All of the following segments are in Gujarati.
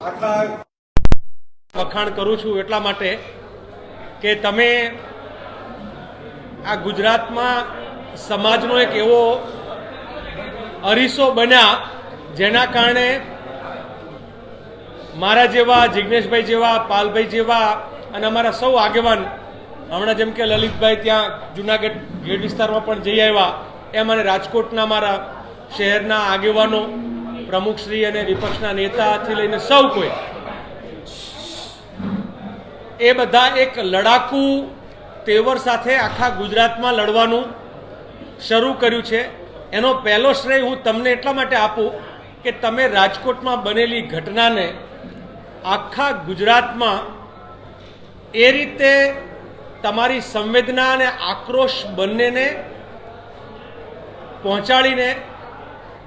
આટલા વખાણ કરું છું એટલા માટે કે તમે આ ગુજરાતમાં સમાજનો એક એવો અરીસો બન્યા જેના કારણે મારા જેવા જિજ્ઞેશભાઈ જેવા, પાલભાઈ જેવા અને અમારા સૌ આગેવાન, હમણાં જેમ કે લલિતભાઈ ત્યાં જુનાગઢ ગેટ વિસ્તારમાં પણ જઈ આવ્યા એમ અને રાજકોટના મારા શહેરના આગેવાનો પ્રમુખશ્રી અને વિપક્ષના નેતાથી લઈને સૌ કોઈ. એ બધા એક લડાકુ તેવર સાથે આખા ગુજરાતમાં લડવાનું શરૂ કર્યું છે. એનો પહેલો શ્રેય હું તમને એટલા માટે આપું કે તમે રાજકોટમાં બનેલી ઘટનાને આખા ગુજરાતમાં એ રીતે તમારી સંવેદના અને આક્રોશ બંનેને પહોંચાડીને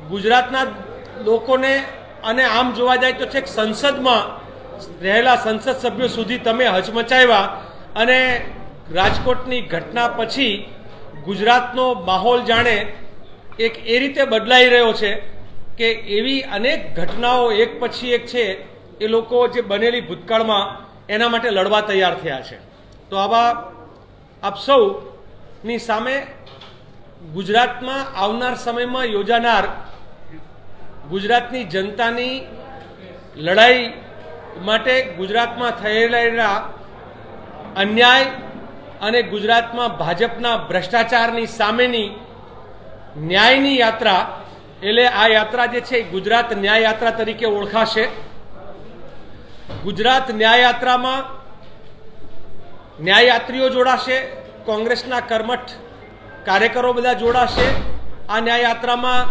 ગુજરાતના લોકોને અને આમ જોવા જાય તો છેક સંસદમાં રહેલા સંસદ સભ્યો સુધી તમે હચમચાવ્યા અને રાજકોટની ઘટના પછી ગુજરાતનો માહોલ જાણે એક એ રીતે બદલાઈ રહ્યો છે કે એવી અનેક ઘટનાઓ એક પછી એક છે એ લોકો જે બનેલી ભૂતકાળમાં એના માટે લડવા તૈયાર થયા છે. તો આવા આપ સૌની સામે ગુજરાતમાં આવનાર સમયમાં યોજાનાર ગુજરાતની જનતાની લડાઈ માટે ગુજરાતમાં થયેલા અન્યાય અને ગુજરાતમાં ભાજપના ભ્રષ્ટાચારની સામેની ન્યાયની યાત્રા, એટલે આ યાત્રા જે છે ગુજરાત ન્યાય યાત્રા તરીકે ઓળખાશે. ગુજરાત ન્યાય યાત્રામાં ન્યાયયાત્રીઓ જોડાશે, કોંગ્રેસના કર્મઠ કાર્યકરો બધા જોડાશે. આ ન્યાયયાત્રામાં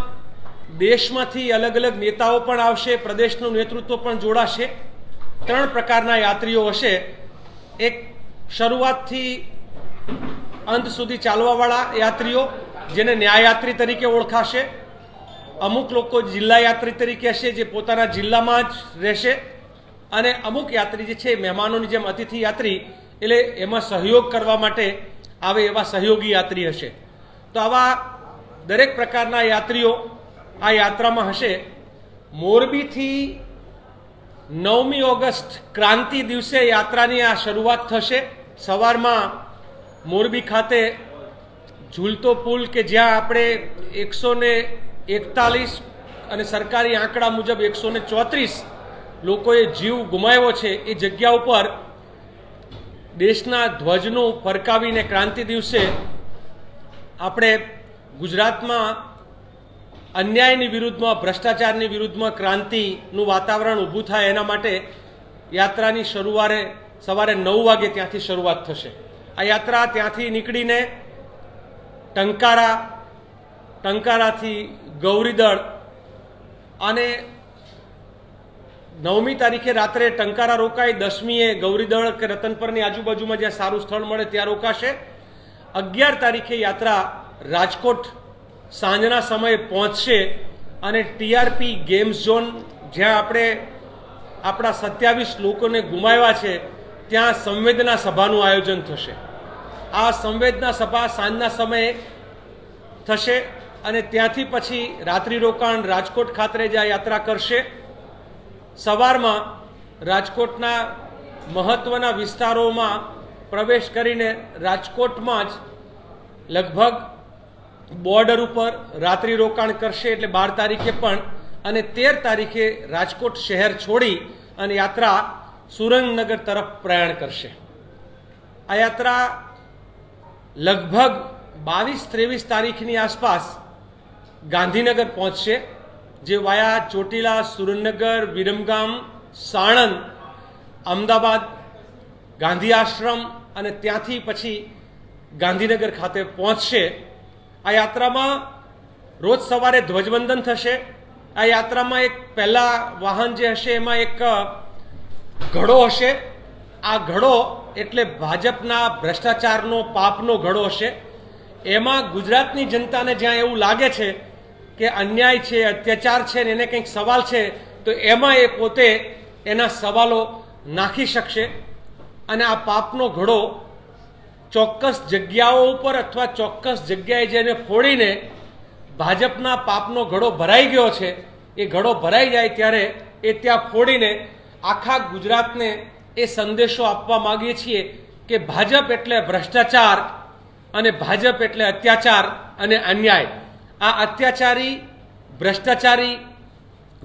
દેશમાંથી અલગ અલગ નેતાઓ પણ આવશે, પ્રદેશનું નેતૃત્વ પણ જોડાશે. ત્રણ પ્રકારના યાત્રીઓ હશે. એક શરૂઆતથી અંત સુધી ચાલવાવાળા યાત્રીઓ, જેને ન્યાયયાત્રી તરીકે ઓળખાશે. અમુક લોકો જિલ્લા યાત્રી તરીકે હશે, જે પોતાના જિલ્લામાં જ રહેશે. અને અમુક યાત્રી જે છે, મહેમાનોની જેમ અતિથિ યાત્રી, એટલે એમાં સહયોગ કરવા માટે આવે એવા સહયોગી યાત્રી હશે. તો આવા દરેક પ્રકારના યાત્રીઓ આ યાત્રામાં હશે. મોરબીથી નવમી ઓગસ્ટ ક્રાંતિ દિવસે યાત્રાની આ શરૂઆત થશે. સવારમાં મોરબી ખાતે ઝૂલતો પુલ કે જ્યાં આપણે એકસો ને એકતાલીસ અને સરકારી આંકડા મુજબ એકસો ને ચોત્રીસ લોકોએ જીવ ગુમાવ્યો છે એ જગ્યા ઉપર દેશના ધ્વજનું ફરકાવીને ક્રાંતિ દિવસે આપણે ગુજરાતમાં અન્યાયની વિરુદ્ધમાં, ભ્રષ્ટાચારની વિરુદ્ધમાં ક્રાંતિનું વાતાવરણ ઊભું થાય એના માટે યાત્રાની શરૂઆરે સવારે નવ વાગે ત્યાંથી શરૂઆત થશે. આ યાત્રા ત્યાંથી નીકળીને ટંકારા, ટંકારાથી ગૌરીદળ અને નવમી તારીખે રાત્રે ટંકારા રોકાય દસમીએ ગૌરીદળ કે રતનપરની આજુબાજુમાં જ્યાં સારું સ્થળ મળે ત્યાં રોકાશે. અગિયાર તારીખે યાત્રા રાજકોટ સાંજના સમયે પહોંચશે અને ટીઆરપી ગેમ્સ ઝોન જ્યાં આપણે આપણા સત્યાવીસ લોકોને ગુમાવ્યા છે, ત્યાં સંવેદના સભાનું આયોજન થશે. આ સંવેદના સભા સાંજના સમયે થશે અને ત્યાંથી પછી રાત્રિ રોકાણ રાજકોટ ખાતે જ આ યાત્રા કરશે. સવારમાં રાજકોટના મહત્વના વિસ્તારોમાં પ્રવેશ કરીને રાજકોટમાં જ લગભગ બોર્ડર ઉપર રાત્રિ રોકાણ કરશે એટલે બાર તારીખે પણ, અને તેર તારીખે રાજકોટ શહેર છોડી અને યાત્રા સુરંગનગર તરફ પ્રયાણ કરશે. આ યાત્રા લગભગ બાવીસ ત્રેવીસ તારીખની આસપાસ ગાંધીનગર પહોંચશે, જે વાયા ચોટીલા સુરનગર વિરમગામ, સાણંદ, અમદાવાદ, ગાંધી આશ્રમ અને ત્યાંથી પછી ગાંધીનગર ખાતે પહોંચશે. આ યાત્રામાં રોજ સવારે ધ્વજવંદન થશે. આ યાત્રામાં એક પહેલા વાહન જે હશે એમાં એક ઘડો હશે. આ ઘડો એટલે ભાજપના ભ્રષ્ટાચારનો, પાપનો ઘડો હશે. એમાં ગુજરાતની જનતાને જ્યાં એવું લાગે છે કે અન્યાય છે, અત્યાચાર છે ને એને કંઈક સવાલ છે, તો એમાં એ પોતે એના સવાલો નાખી શકશે. અને આ પાપનો ઘડો ચોક્કસ જગ્યાઓ ઉપર અથવા ચોક્કસ જગ્યાએ જેને ફોડીને ભાજપના પાપનો ઘડો ભરાઈ ગયો છે, એ ઘડો ભરાઈ જાય ત્યારે એ ત્યાં ફોડીને આખા ગુજરાતને એ સંદેશો આપવા માગીએ છીએ કે ભાજપ એટલે ભ્રષ્ટાચાર અને ભાજપ એટલે અત્યાચાર અને અન્યાય. આ અત્યાચારી, ભ્રષ્ટાચારી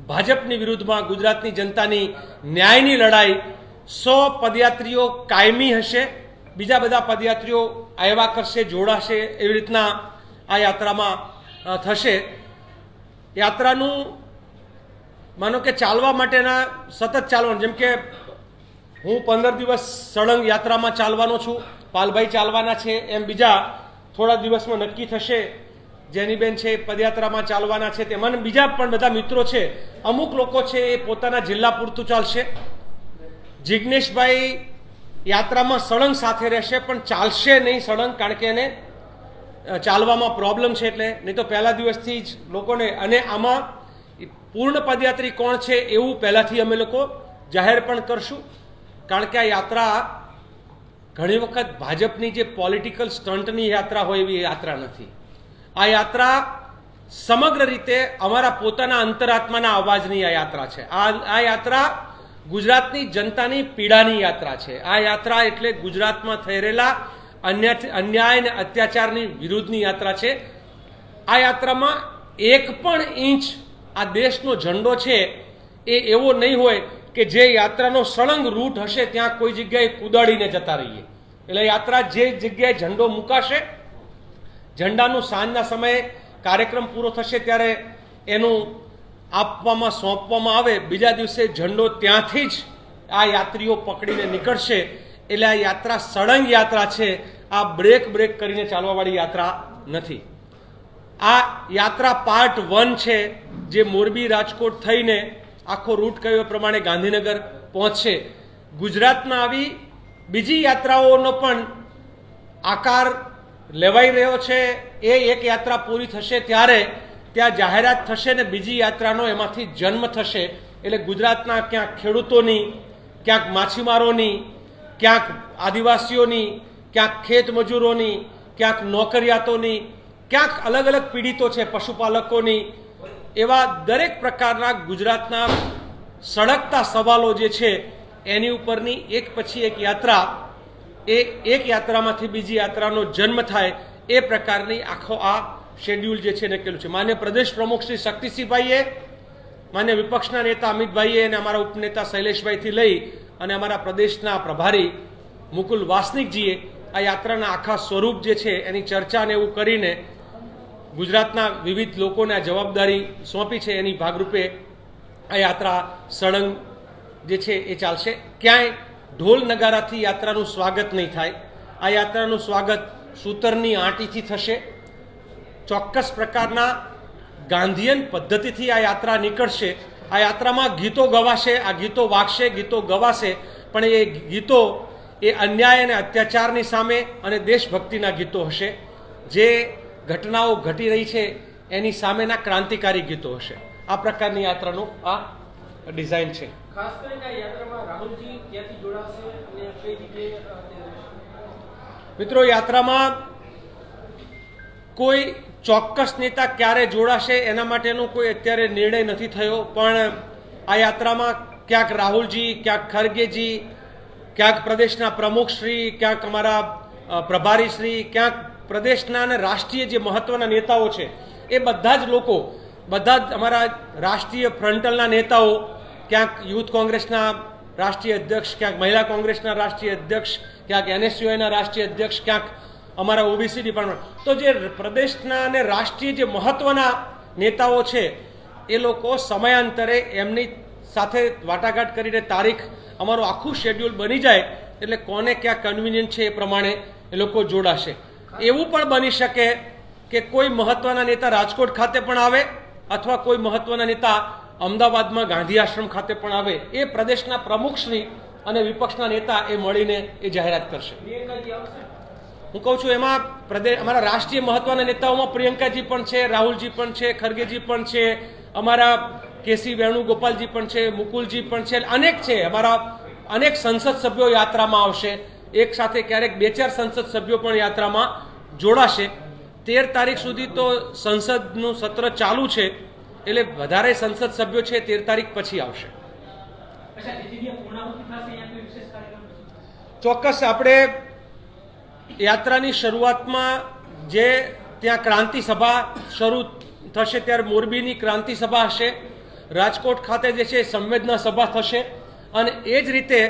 ભાજપની વિરુદ્ધમાં ગુજરાતની જનતાની ન્યાયની લડાઈ સો પદયાત્રીઓ કાયમી હશે. બીજા બધા પદયાત્રીઓ આવ્યા કરશે, જોડાશે એવી રીતના આ યાત્રામાં થશે. યાત્રાનું માનો કે ચાલવા માટેના સતત ચાલવાનું, જેમ કે હું પંદર દિવસ સળંગ યાત્રામાં ચાલવાનો છું, પાલભાઈ ચાલવાના છે, એમ બીજા થોડા દિવસમાં નક્કી થશે. જેનીબેન છે પદયાત્રામાં ચાલવાના છે, તેમાં બીજા પણ બધા મિત્રો છે, અમુક લોકો છે એ પોતાના જિલ્લા પૂરતું ચાલશે. જિજ્ઞેશભાઈ યાત્રામાં સળંગ સાથે રહેશે, પણ ચાલશે નહીં સળંગ, કારણ કે એને ચાલવામાં પ્રોબ્લેમ છે એટલે નહીં તો પહેલા દિવસથી જ લોકોને, અને આમાં પૂર્ણ પદયાત્રી કોણ છે એવું પહેલાંથી અમે લોકો જાહેર પણ કરશું. કારણ કે આ યાત્રા ઘણી વખત ભાજપની જે પોલિટિકલ સ્ટન્ટની યાત્રા હોય એવી યાત્રા નથી. આ યાત્રા સમગ્ર રીતે અમારા પોતાના અંતરાત્માના અવાજની આ યાત્રા છે. આ આ યાત્રા ગુજરાતની જનતાની પીડાની યાત્રા છે. આ યાત્રા એટલે ગુજરાતમાં થઈ રહેલા અન્ય અન્યાય અને અત્યાચારની વિરુદ્ધની યાત્રા છે. આ યાત્રામાં એક પણ ઇંચ આ દેશનો ઝંડો છે એ એવો નહીં હોય કે જે યાત્રાનો સળંગ રૂટ હશે ત્યાં કોઈ જગ્યાએ કુદાડીને જતા રહીએ. એટલે યાત્રા જે જગ્યાએ ઝંડો મુકાશે, ઝંડાનું સાંજના સમયે કાર્યક્રમ પૂરો થશે ત્યારે એનું આપવામાં, સોંપવામાં આવે, બીજા દિવસે ઝંડો ત્યાંથી જ આ યાત્રીઓ પકડીને નીકળશે. એટલે આ યાત્રા સળંગ યાત્રા છે. આ બ્રેક બ્રેક કરીને ચાલવાવાળી યાત્રા નથી. આ યાત્રા પાર્ટ વન છે, જે મોરબી રાજકોટ થઈને આખો રૂટ કયો પ્રમાણે ગાંધીનગર પહોંચશે. ગુજરાતમાં આવી બીજી યાત્રાઓનો પણ આકાર લેવાઈ રહ્યો છે. એ એક યાત્રા પૂરી થશે ત્યારે ત્યાં જાહેરાત થશે ને બીજી યાત્રાનો એમાંથી જન્મ થશે, એટલે ગુજરાતના ક્યાંક ખેડૂતોની, ક્યાંક માછીમારોની, ક્યાંક આદિવાસીઓની, ક્યાંક ખેત મજૂરોની, ક્યાંક નોકરિયાતોની, ક્યાંક અલગ અલગ પીડિતો છે, પશુપાલકોની, એવા દરેક પ્રકારના ગુજરાતના સળગતા સવાલો જે છે, એની ઉપરની એક પછી એક યાત્રા, એ એક યાત્રામાંથી બીજી યાત્રાનો જન્મ થાય, એ પ્રકારની આખો આ શેડ્યુલ જે છે નક્કેલું છે. માન્ય પ્રદેશ પ્રમુખ શ્રી શક્તિસિંહભાઈએ, માન્ય વિપક્ષના નેતા અમિતભાઈએ અને અમારા ઉપનેતા શૈલેષભાઈથી લઈ અને અમારા પ્રદેશના પ્રભારી મુકુલ વાસનિકજીએ આ યાત્રાના આખા સ્વરૂપ જે છે એની ચર્ચા ને એવું કરીને ગુજરાતના વિવિધ લોકોને જવાબદારી સોંપી છે. એની ભાગરૂપે આ યાત્રા સળંગ જે છે એ ચાલશે. ક્યાંય ઢોલ નગારાથી યાત્રાનું સ્વાગત નહીં થાય. આ યાત્રાનું સ્વાગત સૂતરની આંટીથી થશે. ચોક્કસ પ્રકારના ગાંધીયન પદ્ધતિથી આ યાત્રા નીકળશે. આ યાત્રામાં ગીતો ગવાશે આ ગીતો વાગશે ગીતો ગવાશે પણ એ ગીતો એ અન્યાય અને અત્યાચારની સામે અને દેશભક્તિના ગીતો હશે. જે ઘટનાઓ ઘટી રહી છે એની સામેના ક્રાંતિકારી ગીતો હશે. આ પ્રકારની યાત્રાનું આ ડિઝાઇન છે. ખાસ કરીને આ યાત્રામાં રાહુલજી ક્યાંથી જોડાશે અને કઈ જગ્યાએ અ, તે રહેશે? મિત્રો યાત્રામાં કોઈ ચોક્કસ નેતા ક્યારે જોડાશે એના માટેનો કોઈ અત્યારે નિર્ણય નથી થયો, પણ આ યાત્રામાં ક્યાંક રાહુલજી, ક્યાંક ખરગેજી, ક્યાંક પ્રદેશના પ્રમુખશ્રી ક્યાંક અમારા પ્રભારીશ્રી ક્યાંક પ્રદેશના અને રાષ્ટ્રીય જે મહત્વના નેતાઓ છે, એ બધા જ લોકો, બધા જ અમારા રાષ્ટ્રીય ફ્રન્ટલના નેતાઓ, ક્યાંક યુથ કોંગ્રેસના રાષ્ટ્રીય અધ્યક્ષ, ક્યાંક મહિલા કોંગ્રેસના રાષ્ટ્રીય અધ્યક્ષ, ક્યાંક એનએસયુઆઈના રાષ્ટ્રીય અધ્યક્ષ, ક્યાંક અમારા ઓબીસી ડિપાર્ટમેન્ટ તો જે પ્રદેશના અને રાષ્ટ્રીય જે મહત્વના નેતાઓ છે, એ લોકો સમયાંતરે એમની સાથે વાટાઘાટ કરીને તારીખ અમારું આખું શેડ્યુલ બની જાય, એટલે કોને ક્યાં કન્વિનિયન્ટ છે એ પ્રમાણે એ લોકો જોડાશે. એવું પણ બની શકે કે કોઈ મહત્વના નેતા રાજકોટ ખાતે પણ આવે, અથવા કોઈ મહત્વના નેતા અમદાવાદમાં ગાંધી આશ્રમ ખાતે પણ આવે, એ પ્રદેશના પ્રમુખશ્રી અને વિપક્ષના નેતા એ મળીને એ જાહેરાત કરશે. હું કહું છું એમાં પ્રદેશ અમારા રાષ્ટ્રીય મહત્વના નેતાઓમાં પ્રિયંકાજી પણ છે રાહુલજી પણ છે ખરગેજી પણ છે અમારા કેસી વેણુગોપાલજી પણ છે મુકુલજી પણ છે અનેક છે. અમારા અનેક સંસદ સભ્યો યાત્રામાં આવશે. એક સાથે ક્યારેક બે ચાર સંસદ સભ્યો પણ યાત્રામાં જોડાશે. તેર તારીખ સુધી તો સંસદનું સત્ર ચાલુ છે એટલે વધારે સંસદ સભ્યો છે તેર તારીખ પછી આવશે? ચોક્કસ આપણે યાત્રાની શરૂઆતમાં જે ત્યાં ક્રાંતિ સભા શરૂ થશે, ત્યારે મોરબીની ક્રાંતિ સભા હશે, રાજકોટ ખાતે જે છે સંવેદના સભા થશે અને એ જ રીતે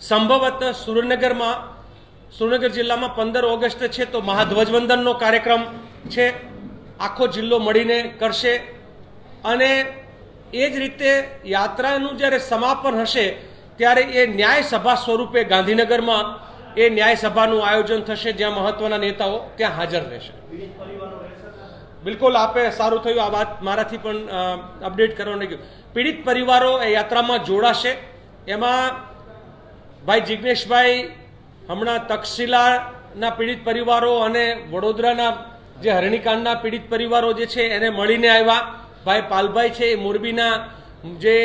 સંભવત સુરેન્દ્રનગરમાં, સુરેન્દ્રનગર જિલ્લામાં પંદર ઓગસ્ટ છે તો મહાધ્વજવંદનનો કાર્યક્રમ છે, આખો જિલ્લો મળીને કરશે. અને એ જ રીતે યાત્રાનું જ્યારે સમાપન હશે, ત્યારે એ ન્યાય સભા સ્વરૂપે ગાંધીનગરમાં એ ન્યાય સભાનું આયોજન થશે જ્યાં મહત્વના નેતાઓ ત્યાં હાજર રહેશે. બિલકુલ આપે સારું થયું આ વાત મારાથી પણ અપડેટ કરવાનું ગયું. પીડિત પરિવારો એ યાત્રામાં જોડાશે. એમાં ભાઈ જિજ્ઞેશભાઈ હમણાં તક્ષશિલાના પીડિત પરિવારો અને વડોદરાના જે હરણીકાંડના પીડિત પરિવારો જે છે એને મળીને આવ્યા. ભાઈ પાલભાઈ છે એ મોરબીના જે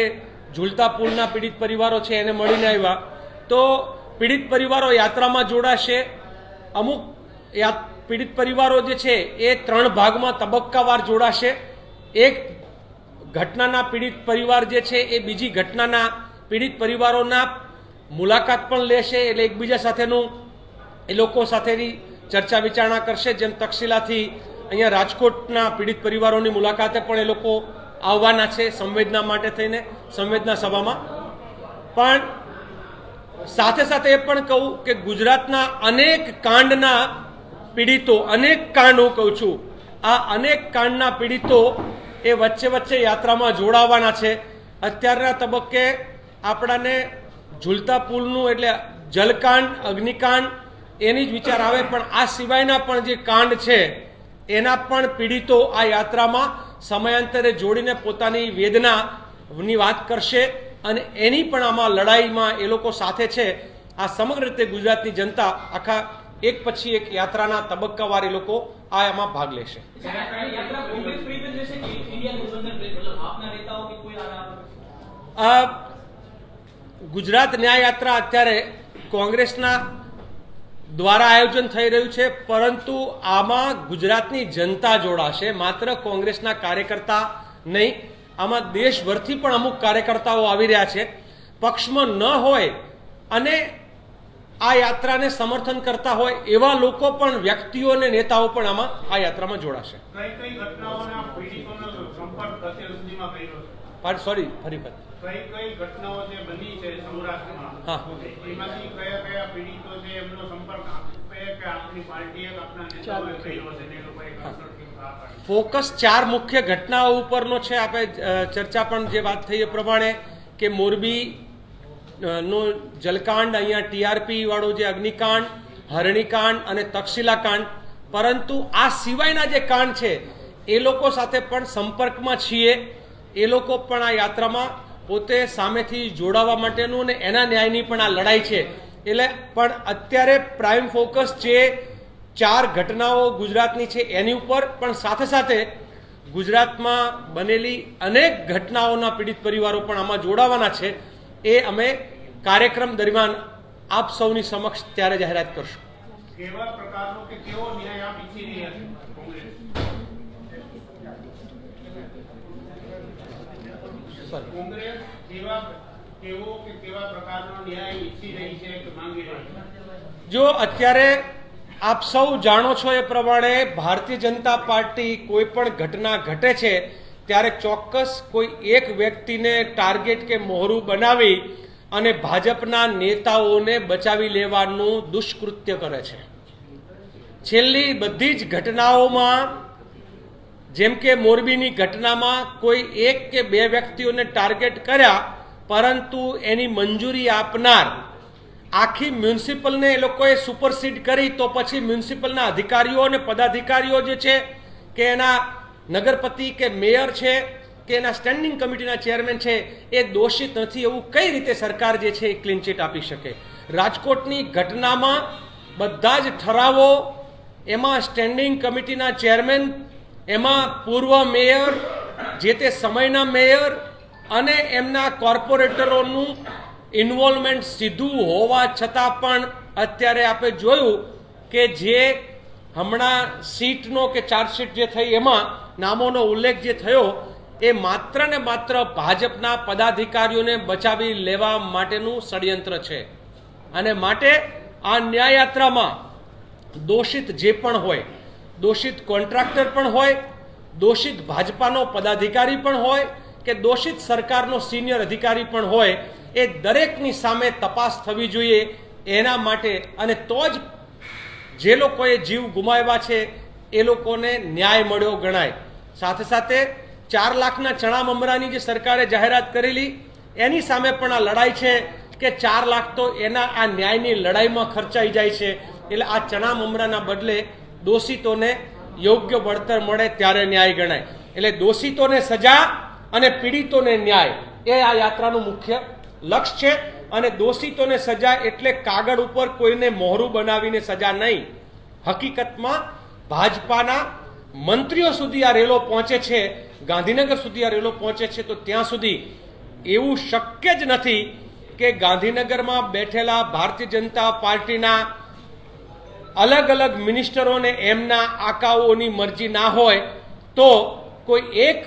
ઝુલતા પુલના પીડિત પરિવારો છે એને મળીને આવ્યા. તો પીડિત પરિવારો યાત્રામાં જોડાશે. અમુક પીડિત પરિવારો જે છે, એ ત્રણ ભાગમાં તબક્કાવાર જોડાશે. એક ઘટનાના પીડિત પરિવાર જે છે, એ બીજી ઘટનાના પીડિત પરિવારોના મુલાકાત પણ લેશે એટલે એકબીજા સાથેનું એ લોકો સાથેની ચર્ચા વિચારણા કરશે. જેમ તક્ષશિલાથી અહીંયા રાજકોટના પીડિત પરિવારોની મુલાકાતે પણ એ લોકો આવવાના છે સંવેદના માટે થઈને, સંવેદના સભામાં. પણ સાથે સાથે એ પણ કહું કે ગુજરાતના અનેક કાંડના પીડિતો, અનેક કાંડ હું કહું છું, આ અનેક કાંડના પીડિતો એ વચ્ચે વચ્ચે યાત્રામાં જોડાવાના છે. અત્યારના તબક્કે આપણાને ઝૂલતા પુલનું એટલે જલકાંડ, અગ્નિકાંડ એની જ વિચાર આવે, પણ આ સિવાયના પણ જે કાંડ છે, એના પણ પીડિતો આ યાત્રામાં સમયાંતરે જોડીને પોતાની વેદનાની વાત કરશે. અને એની પણ આમાં લડાઈમાં એ લોકો સાથે છે. આ સમગ્ર રીતે ગુજરાતની જનતા આખા એક પછી એક યાત્રાના તબક્કાવાર એ લોકો આ એમાં ભાગ લેશે. ગુજરાત ન્યાય યાત્રા અત્યારે કોંગ્રેસના દ્વારા આયોજન થઈ રહ્યું છે પરંતુ આમાં ગુજરાતની જનતા જોડાશે. માત્ર કોંગ્રેસના કાર્યકર્તા નહીં આમાં દેશભરથી પણ અમુક કાર્યકર્તાઓ આવી રહ્યા છે. પક્ષમાં ન હોય અને આ યાત્રાને સમર્થન કરતા હોય એવા લોકો પણ વ્યક્તિઓ અને નેતાઓ પણ આમાં આ યાત્રામાં જોડાશે. કઈ કઈ ઘટનાઓના પીડિતોનો સંપર્ક અત્યાર સુધીમાં કર્યો છે? સોરી ફરી ફરી ફોકસ ચાર મુખ્ય ઘટનાઓ ઉપરનો છે આપણે ચર્ચા પણ જે વાત થઈ એ પ્રમાણે કે મોરબી નો જલકાંડ, અહીંયા ટીઆરપી વાળું જે અગ્નિકાંડ, હરણીકાંડ અને તક્ષશિલાકાંડ. પરંતુ આ સિવાયના જે કાંડ છે, એ લોકો સાથે પણ સંપર્કમાં છીએ. એ લોકો પણ આ યાત્રામાં પોતે સામેથી જોડાવા માટેનું અને એના ન્યાયની પણ આ લડાઈ છે. એટલે પણ અત્યારે પ્રાઇમ ફોકસ જે ચાર ઘટનાઓ ગુજરાતની છે એની ઉપર પણ સાથે સાથે ગુજરાતમાં બનેલી અનેક ઘટનાઓના પીડિત પરિવારો પણ આમાં જોડાવાના છે. એ અમે કાર્યક્રમ દરમિયાન આપ સૌની સમક્ષ ત્યારે જાહેરાત કરશું. કેવા પ્રકારનો કે કેવો ન્યાય આપ ઈચ્છી રહ્યા છો કોંગ્રેસ? કોંગ્રેસ કેવા કેવો કે કેવા પ્રકારનો ન્યાય ઈચ્છી રહી છે કે માંગી રહી છે? જો અત્યારે આપ સૌ જાણો છો એ પ્રમાણે ભારતીય જનતા પાર્ટી કોઈ પણ ઘટના ઘટે છે, ત્યારે ચોક્કસ કોઈ એક વ્યક્તિને ટાર્ગેટ કે મોહરું બનાવી અને ભાજપના નેતાઓને બચાવી લેવાનું દુષ્કૃત્ય કરે છે. છેલ્લી બધી જ ઘટનાઓમાં, જેમ કે મોરબીની ઘટનામાં, કોઈ એક કે બે વ્યક્તિઓને ટાર્ગેટ કર્યા, પરંતુ એની મંજૂરી આપનાર આખી મ્યુનિસિપલને એ લોકોએ સુપરસીડ કરી તો પછી મ્યુનિસિપલના અધિકારીઓ અને પદાધિકારીઓ જે છે કે એના નગરપતિ કે મેયર છે કે એના સ્ટેન્ડિંગ કમિટીના ચેરમેન છે, એ દોષિત નથી એવું કઈ રીતે સરકાર જે છે એ ક્લીન ચીટ આપી શકે? રાજકોટની ઘટનામાં બધા જ ઠરાવો, એમાં સ્ટેન્ડિંગ કમિટીના ચેરમેન, એમાં પૂર્વ મેયર, જે તે સમયના મેયર અને એમના કોર્પોરેટરોનું ઇન્વોલ્વમેન્ટ સીધું હોવા છતાં પણ અત્યારે આપણે જોયું કે જે હમણાં સીટનો કે ચાર્જશીટ જે થઈ એમાં નામોનો ઉલ્લેખ જે થયો, એ માત્ર ને માત્ર ભાજપના પદાધિકારીઓને બચાવી લેવા માટેનું ષડયંત્ર છે. અને માટે આ ન્યાયયાત્રામાં દોષિત જે પણ હોય, દોષિત કોન્ટ્રાક્ટર પણ હોય, દોષિત ભાજપાનો પદાધિકારી પણ હોય કે દોષિત સરકારનો સિનિયર અધિકારી પણ હોય એ દરેકની સામે તપાસ થવી જોઈએ એના માટે અને તો જ જે લોકોએ જીવ ગુમાવ્યા છે, એ લોકોને ન્યાય મળ્યો ગણાય. સાથે સાથે ચાર લાખના ચણા મમરાની જે સરકારે જાહેરાત કરેલી, એની સામે પણ આ લડાઈ છે કે ચાર લાખ તો એના આ ન્યાયની લડાઈમાં ખર્ચાઈ જાય છે. એટલે આ ચણા મમરાના બદલે દોષિતોને યોગ્ય વળતર મળે ત્યારે ન્યાય ગણાય. એટલે દોષિતોને સજા અને પીડિતોને ન્યાય, એ આ યાત્રાનું મુખ્ય લક્ષ્ય છે અને દોષિતોને સજા એટલે કાગળ ઉપર કોઈને મોહરું બનાવીને સજા નહીં. હકીકતમાં ભાજપાના મંત્રીઓ સુધી આ રેલો પહોંચે છે, ગાંધીનગર સુધી આ રેલો પહોંચે છે, તો ત્યાં સુધી એવું શક્ય જ નથી કે ગાંધીનગરમાં બેઠેલા ભારતીય જનતા પાર્ટીના અલગ અલગ મિનિસ્ટરોને એમના આકાઓની મરજી ના હોય, તો કોઈ એક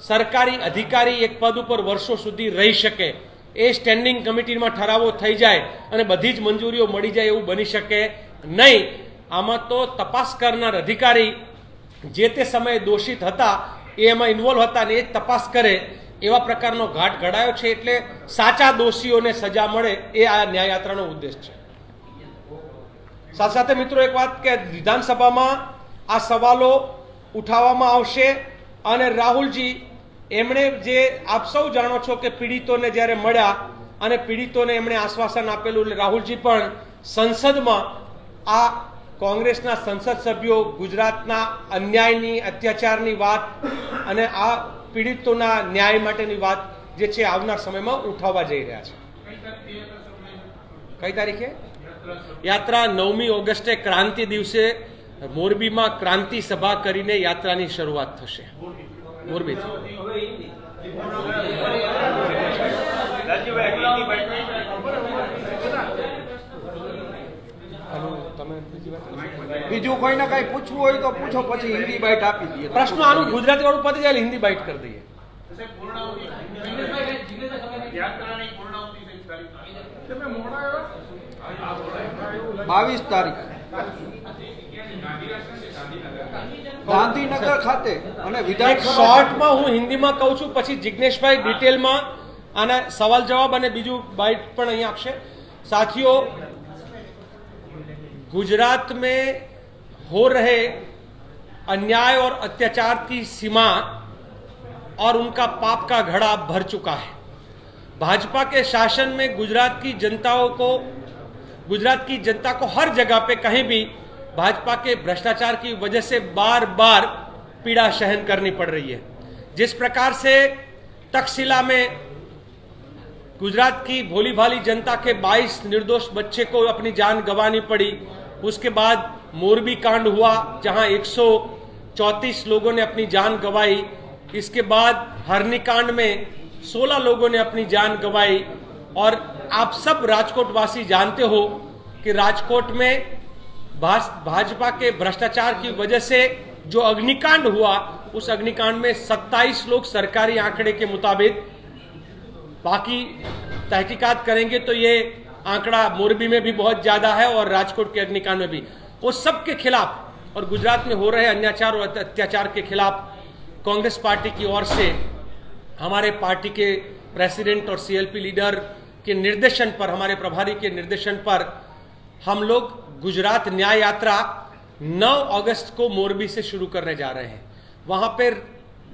સરકારી અધિકારી એક પદ ઉપર વર્ષો સુધી રહી શકે. એ સ્ટેન્ડિંગ કમિટીમાં ઠરાવો થઈ જાય અને બધી જ મંજૂરીઓ મળી જાય એવું બની શકે નહીં. આમાં તો તપાસ કરનાર અધિકારી જે તે સમયે દોષિત હતા, એ એમાં ઇન્વોલ્વ હતા અને એ તપાસ કરે. એવા પ્રકારનો ઘાટ ઘડાયો છે એટલે સાચા દોષીઓને સજા મળે એ આ ન્યાયયાત્રાનો ઉદ્દેશ છે. સાથે સાથે મિત્રો એક વાત કે વિધાનસભામાં આ સવાલો ઉઠાવવામાં આવશે અને રાહુલજી એમણે જે આપ સૌ જાણો છો કે પીડિતોને જ્યારે મળ્યા અને પીડિતોને એમણે આશ્વાસન આપેલું રાહુલજી પણ સંસદમાં આ કોંગ્રેસના સંસદ સભ્યો, ગુજરાતના અન્યાયની, અત્યાચારની વાત અને આ પીડિતોના ન્યાય માટેની વાત જે છે આવનાર સમયમાં ઉઠાવવા જઈ રહ્યા છે. કઈ તારીખે? યાત્રા નવમી ઓગસ્ટે ક્રાંતિ દિવસે મોરબીમાં ક્રાંતિ સભા કરીને યાત્રાની શરૂઆત થશે. મોરબીથી હવે હિન્દી બીજું કોઈને કઈ પૂછવું હોય તો પૂછો પછી હિન્દી બાઈટ આપી દઈએ પ્રશ્ન આનું ગુજરાતી વાળું પતી જાય એટલે હિન્દી બાઇટ કરી દઈએ સાહેબ, પૂર્ણાહુતિ યાત્રાની પૂર્ણાહુતિ કઈ તારીખ બાવીસ તારીખ ગાંધીનગર ખાતે અને એક વિધાનસભા શોર્ટમાં હું હિન્દીમાં કહું છું પછી જિગ્નેશભાઈ ડિટેલમાં આના સવાલ જવાબ અને બીજું બાઇટ પણ અહીં આપશે साथियों गुजरात में हो रहे अन्याय और अत्याचार की सीमा और उनका पाप का घड़ा भर चुका है भाजपा के शासन में गुजरात की जनताओं को गुजरात की जनता को हर जगह पे कहीं भी भाजपा के भ्रष्टाचार की वजह से बार बार पीड़ा सहन करनी पड़ रही है। जिस प्रकार से तक्षशिला में गुजरात की भोली भाली जनता के 22 निर्दोष बच्चे को अपनी जान गंवानी पड़ी, उसके बाद मोरबी कांड हुआ, जहाँ 134 लोगों ने अपनी जान गंवाई। इसके बाद हरनी कांड में 16 लोगों ने अपनी जान गंवाई। और आप सब राजकोटवासी जानते हो कि राजकोट में भाजपा के भ्रष्टाचार की वजह से जो अग्निकांड हुआ, उस अग्निकांड में 27 लोग सरकारी आंकड़े के मुताबिक बाकी तहकीकात करेंगे तो ये आंकड़ा मोरबी में भी बहुत ज़्यादा है और राजकोट के अग्निकांड में भी। वो सब के खिलाफ, और गुजरात में हो रहे अन्याचार और अत्याचार के खिलाफ कांग्रेस पार्टी की ओर से हमारे पार्टी के प्रेसिडेंट और सीएलपी लीडर के निर्देशन पर, हमारे प्रभारी के निर्देशन पर हम लोग गुजरात न्याय यात्रा 9 अगस्त को मोरबी से शुरू करने जा रहे हैं। वहाँ पर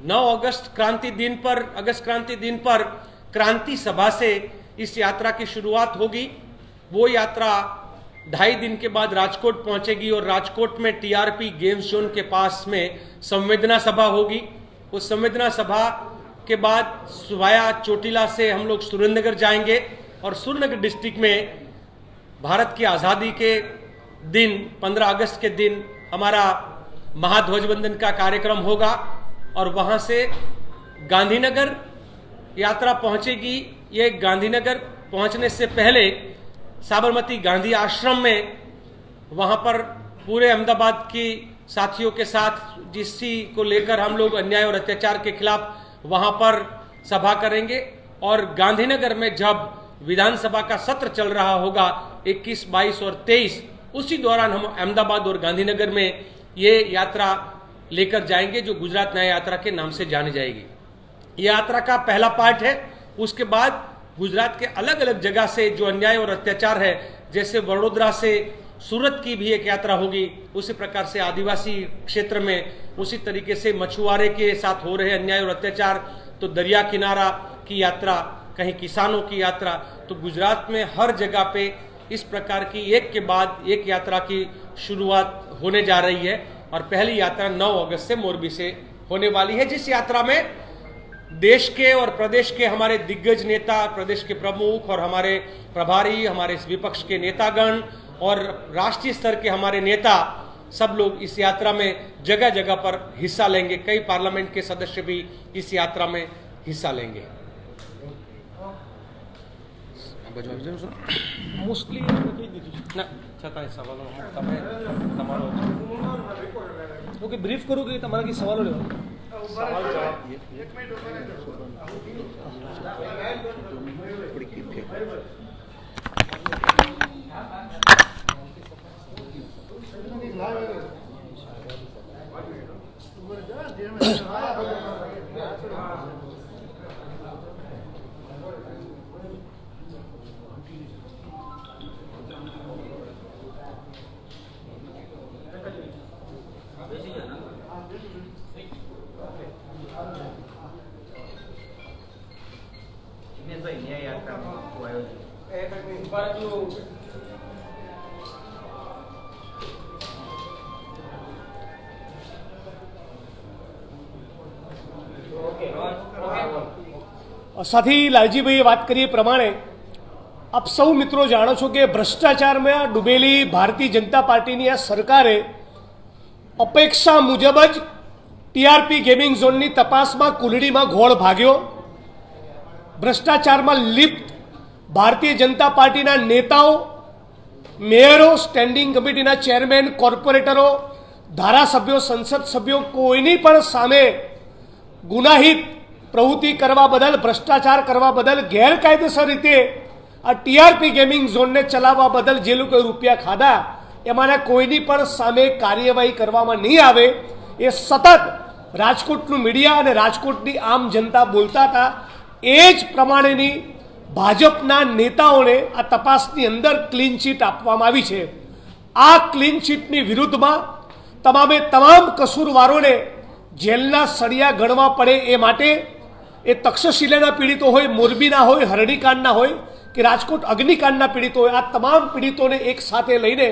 9 अगस्त क्रांति दिन पर, अगस्त क्रांति दिन पर क्रांति सभा से इस यात्रा की शुरुआत होगी। वो यात्रा ढाई दिन के बाद राजकोट पहुंचेगी और राजकोट में टीआरपी गेम्स जोन के पास में संवेदना सभा होगी। उस संवेदना सभा के बाद सुवाया चोटिला से हम लोग सुरेंद्रनगर जाएँगे और सुरेंद्रनगर डिस्ट्रिक्ट में भारत की आज़ादी के दिन 15 अगस्त के दिन हमारा महाध्वजवंदन का कार्यक्रम होगा और वहाँ से गांधीनगर यात्रा पहुंचेगी। ये गांधीनगर पहुँचने से पहले साबरमती गांधी आश्रम में वहाँ पर पूरे अहमदाबाद की साथियों के साथ जिससी को लेकर हम लोग अन्याय और अत्याचार के खिलाफ वहाँ पर सभा करेंगे और गांधीनगर में जब विधानसभा का सत्र चल रहा होगा 21, 22 और 23 उसी दौरान हम अहमदाबाद और गांधीनगर में ये यात्रा लेकर जाएँगे, जो गुजरात न्याय यात्रा के नाम से जानी जाएगी। ये यात्रा का पहला पार्ट है, उसके बाद गुजरात के अलग अलग जगह से जो अन्याय और अत्याचार है, जैसे वडोदरा से सूरत की भी एक यात्रा होगी, उसी प्रकार से आदिवासी क्षेत्र में उसी तरीके से मछुआरे के साथ हो रहे अन्याय और अत्याचार तो दरिया किनारा की यात्रा, कहीं किसानों की यात्रा तो गुजरात में हर जगह पे इस प्रकार की एक के बाद एक यात्रा की शुरुआत होने जा रही है और पहली यात्रा 9 अगस्त से मोरबी से होने वाली है, जिस यात्रा में देश के और प्रदेश के हमारे दिग्गज नेता, प्रदेश के प्रमुख और हमारे प्रभारी, हमारे इस विपक्ष के नेतागण और राष्ट्रीय स्तर के हमारे नेता, सब लोग इस यात्रा में जगह जगह पर हिस्सा लेंगे। कई पार्लियामेंट के सदस्य भी इस यात्रा में हिस्सा लेंगे। મોસ્ટલી કહી દીધું મોસ્ટલી ના. છતાંય સવાલો તમે તમારો ઓકે બ્રીફ કરું કે તમારા કઈ સવાલો લેવા સાથી લાલજીભાઈએ વાત કરી એ પ્રમાણે, આપ સૌ મિત્રો જાણો છો કે ભ્રષ્ટાચારમાં ડૂબેલી ભારતીય જનતા પાર્ટીની આ સરકારે અપેક્ષા મુજબ જ ટીઆરપી ગેમિંગ ઝોનની તપાસમાં કુલડીમાં ઘોળ ભાગ્યો. ભ્રષ્ટાચારમાં લિપ્ત ભારતીય જનતા પાર્ટીના નેતાઓ, મેયરો, સ્ટેન્ડિંગ કમિટીના ચેરમેન, કોર્પોરેટરો, ધારાસભ્યો, સંસદ સભ્યો કોઈની પણ સામે ગુનાહિત પ્રવૃત્તિ કરવા બદલ, ભ્રષ્ટાચાર કરવા બદલ, ગેરકાયદેસર રીતે આ ટીઆરપી ગેમિંગ ઝોનને ચલાવવા બદલ જે લોકોએ રૂપિયા ખાધા, એમાંના કોઈની પણ સામે કાર્યવાહી કરવામાં નહીં આવે, એ સતત રાજકોટનું મીડિયા અને રાજકોટની આમ જનતા બોલતા હતા. એ જ પ્રમાણેની ભાજપના નેતાઓને આ તપાસની અંદર ક્લીન ચીટ આપવામાં આવી છે. આ ક્લીન ચીટની વિરુદ્ધમાં તમામે તમામ કસૂરવારોને જેલના સળિયા ગણવા પડે એ માટે એ તક્ષશિલાના પીડિતો હોય, મોરબીના હોય, હરણીકાંડના હોય કે રાજકોટ અગ્નિકાંડના પીડિતો હોય, આ તમામ પીડિતોને એક સાથે લઈને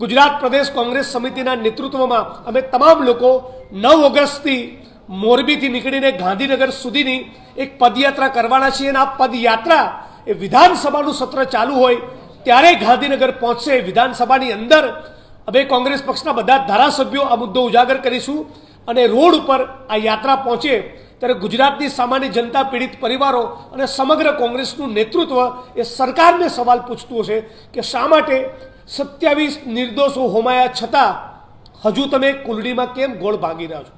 ગુજરાત પ્રદેશ કોંગ્રેસ સમિતિના નેતૃત્વમાં અમે તમામ લોકો નવ ઓગસ્ટથી મોરબીથી નીકળીને ગાંધીનગર સુધીની એક પદયાત્રા કરવાના છીએ અને આ પદયાત્રા એ વિધાનસભાનું સત્ર ચાલુ હોય ત્યારે ગાંધીનગર પહોંચશે. વિધાનસભાની અંદર અમે કોંગ્રેસ પક્ષના બધા ધારાસભ્યો આ મુદ્દો ઉજાગર કરીશું અને રોડ ઉપર આ યાત્રા પહોંચે. ત્યારે ગુજરાતની સામાન્ય જનતા, પીડિત પરિવારો અને સમગ્ર કોંગ્રેસનું નેતૃત્વ એ સરકારને સવાલ પૂછતું હશે કે શા માટે સત્યાવીસ નિર્દોષો હોમાયા છતાં હજુ તમે કુલડીમાં કેમ ગોળ ભાંગી રહ્યા છો?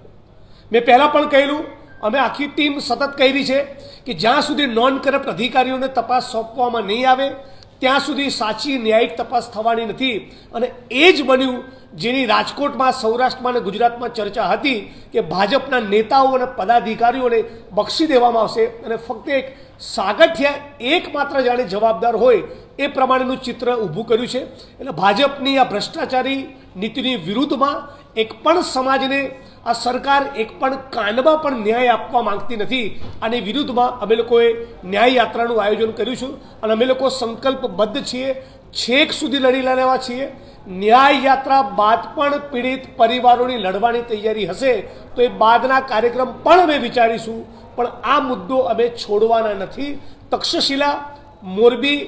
મેં પહેલાં પણ કહેલું, અમે આખી ટીમ સતત કહી છે કે જ્યાં સુધી નોન કરપ્ટ અધિકારીઓને તપાસ સોંપવામાં નહીં આવે ત્યાં સુધી સાચી ન્યાયિક તપાસ થવાની નથી અને એ જ બન્યું જેની રાજકોટમાં, સૌરાષ્ટ્રમાં અને ગુજરાતમાં ચર્ચા હતી કે ભાજપના નેતાઓ અને પદાધિકારીઓને બક્ષી દેવામાં આવશે અને ફક્ત એક સાગઠિયા એકમાત્ર જાણે જવાબદાર હોય એ પ્રમાણેનું ચિત્ર ઊભું કર્યું છે. એટલે ભાજપની આ ભ્રષ્ટાચારી નીતિની વિરુદ્ધમાં એક પણ સમાજને આ સરકાર એક પણ કાંડમાં પણ ન્યાય આપવા માંગતી નથી. અને વિરુદ્ધમાં અમે લોકોએ ન્યાય યાત્રાનું આયોજન કર્યું છે અને અમે લોકો સંકલ્પબદ્ધ છીએ, છેક સુધી લડી લેવા છીએ. ન્યાય યાત્રા બાદ પણ પીડિત પરિવારોની લડવાની તૈયારી હશે તો એ બાદના કાર્યક્રમ પણ અમે વિચારીશું. પણ આ મુદ્દો અમે છોડવાના નથી. તક્ષશિલા, મોરબી,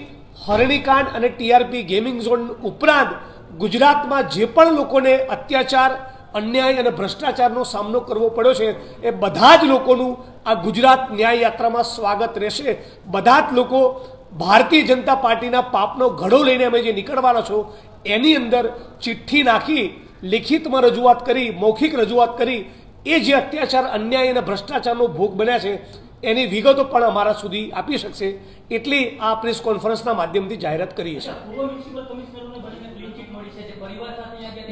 હરણીકાંડ અને ટીઆરપી ગેમિંગ ઝોન ઉપરાંત ગુજરાતમાં જે પણ લોકોને અત્યાચાર, અન્યાય અને ભ્રષ્ટાચારનો સામનો કરવો પડ્યો છે, એ બધા જ લોકોનું આ ગુજરાત ન્યાય યાત્રામાં સ્વાગત રહેશે. બધા જ લોકો ભારતીય જનતા પાર્ટીના પાપનો ઘડો લઈને અમે જે નીકળવાના છો, એની અંદર ચિઠ્ઠી નાખી, લિખિતમાં રજૂઆત કરી, મૌખિક રજૂઆત કરી, એ જે અત્યાચાર, અન્યાય અને ભ્રષ્ટાચારનો ભોગ બન્યા છે, એની વિગતો પણ અમારા સુધી આપી શકશે. એટલી આ પ્રેસ કોન્ફરન્સના માધ્યમથી જાહેરાત કરીએ છીએ.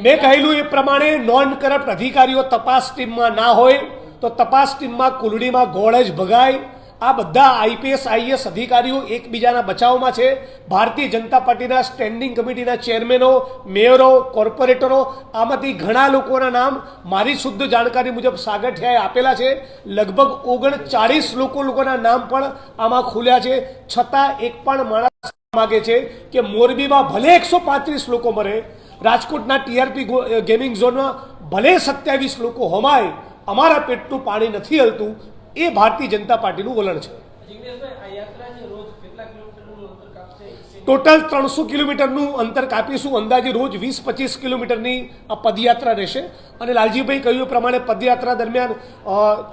મેં કહેલું એ પ્રમાણે નોન કરપ્ટ અધિકારીઓ તપાસ ટીમમાં ના હોય, તો તપાસ ટીમમાં કુલડીમાં ગોળ જ ભગાય. આ બધા આઈપીએસ, આઈએસ અધિકારીઓ એકબીજાના બચાવમાં છે. ભારતીય જનતા પાર્ટીના સ્ટેન્ડિંગ કમિટીના ચેરમેનો મેયરો કોર્પોરેટરો આમાંથી ઘણા લોકોના નામ મારી શુદ્ધ જાણકારી મુજબ સાગઠિયાએ આપેલા છે. લગભગ ઓગણચાળીસ લોકો લોકોના નામ પણ આમાં ખુલ્યા છે. છતાં એક પણ માણસ માગે છે કે મોરબીમાં ભલે એકસો પાંત્રીસ લોકો મરે રાજકોટના ટીઆરપી ગેમિંગ ઝોનમાં ભલે સત્યાવીસ લોકો હોમાય, અમારા પેટનું પાણી નથી હલતું, એ ભારતીય જનતા પાર્ટીનું વલણ છે. ટોટલ ત્રણસો કિલોમીટરનું અંતર કાપીશું. અંદાજે રોજ વીસ પચીસ કિલોમીટરની આ પદયાત્રા રહેશે. અને લાલજીભાઈ કહ્યું પ્રમાણે પદયાત્રા દરમિયાન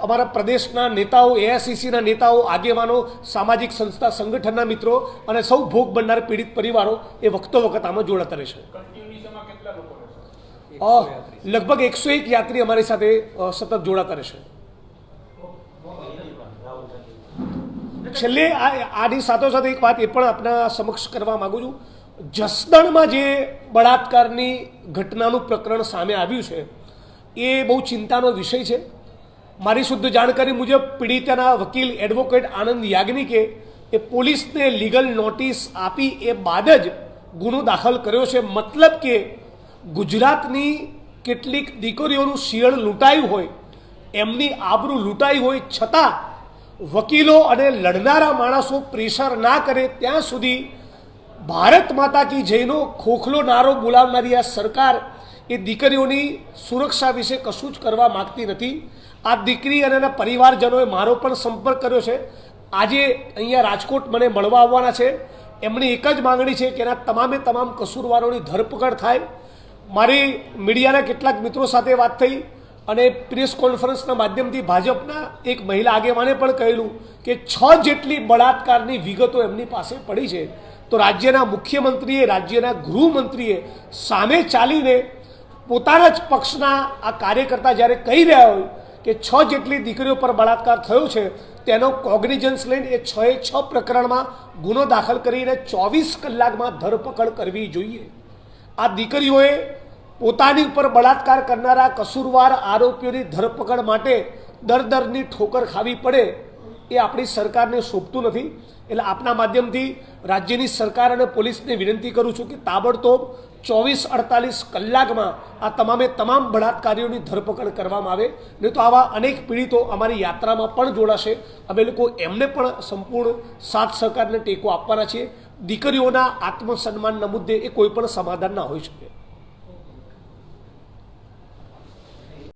અમારા પ્રદેશના નેતાઓ એઆઈસીસીના નેતાઓ, આગેવાનો, સામાજિક સંસ્થા, સંગઠનના મિત્રો અને સૌ ભોગ બનનાર પીડિત પરિવારો એ વખતો વખત આમાં જોડાતા રહેશે કન્ટિન્યુઅસમાં કેટલા લોકો રહેશે અ, લગભગ એકસો એક યાત્રી અમારી સાથે સતત જોડાતા રહેશે. છેલ્લે આની સાથોસાથ એક વાત એ પણ આપના સમક્ષ કરવા માગું છું. જસદણમાં જે બળાત્કારની ઘટનાનું પ્રકરણ સામે આવ્યું છે, એ બહુ ચિંતાનો વિષય છે. મારી શુદ્ધ જાણકારી મુજબ, પીડિતાના વકીલ એડવોકેટ આનંદ યાજ્ઞિકે એ પોલીસને લીગલ નોટિસ આપી એ બાદ જ ગુનો દાખલ કર્યો છે. મતલબ કે ગુજરાતની કેટલીક દીકરીઓનું શિયળ લૂંટાયું હોય, એમની આબરૂ લૂંટાઈ હોય છતાં વકીલો અને લડનારા માણસો પ્રેશર ના કરે ત્યાં સુધી ભારત માતા કી જયનો ખોખલો નારો બોલાવનારી આ સરકાર એ દીકરીઓની સુરક્ષા વિશે કશું જ કરવા માગતી નથી. આ દીકરી અને એના પરિવારજનોએ મારો પણ સંપર્ક કર્યો છે. આજે અહીંયા રાજકોટ મને મળવા આવવાના છે. એમની એક જ માગણી છે કે એના તમામે તમામ કસૂરવારોની ધરપકડ થાય. મારી મીડિયાના કેટલાક મિત્રો સાથે વાત થઈ અને પ્રેસ કોન્ફરન્સના માધ્યમથી ભાજપના એક મહિલા આગેવાને પણ કહેલું કે છ જેટલી બળાત્કારની વિગતો એમની પાસે પડી છે. તો રાજ્યના મુખ્યમંત્રીએ, રાજ્યના ગૃહમંત્રીએ સામે ચાલીને પોતાના જ પક્ષના આ કાર્યકર્તા જ્યારે કહી રહ્યા હોય કે છ જેટલી દીકરીઓ પર બળાત્કાર થયો છે, તેનો કોગ્નિજન્સ લઈને એ છ એ છ પ્રકરણમાં ગુનો દાખલ કરીને ચોવીસ કલાકમાં ધરપકડ કરવી જોઈએ. આ દીકરીઓએ પોતાની ઉપર બળાત્કાર કરનારા કસૂરવાર આરોપીઓની ધરપકડ માટે દર દરની ઠોકર ખાવી પડે એ આપણી સરકારને શોભતું નથી. એટલે આપના માધ્યમથી રાજ્યની સરકાર અને પોલીસને વિનંતી કરું છું કે તાબડતોબ ચોવીસ અડતાલીસ કલાકમાં આ તમામે તમામ બળાત્કારીઓની ધરપકડ કરવામાં આવે. નહીં તો આવા અનેક પીડિતો અમારી યાત્રામાં પણ જોડાશે. અમે લોકો એમને પણ સંપૂર્ણ સાથ સહકારને ટેકો આપવાના છીએ. દીકરીઓના આત્મસન્માનના મુદ્દે એ કોઈ પણ સમાધાન ના હોઈ શકે.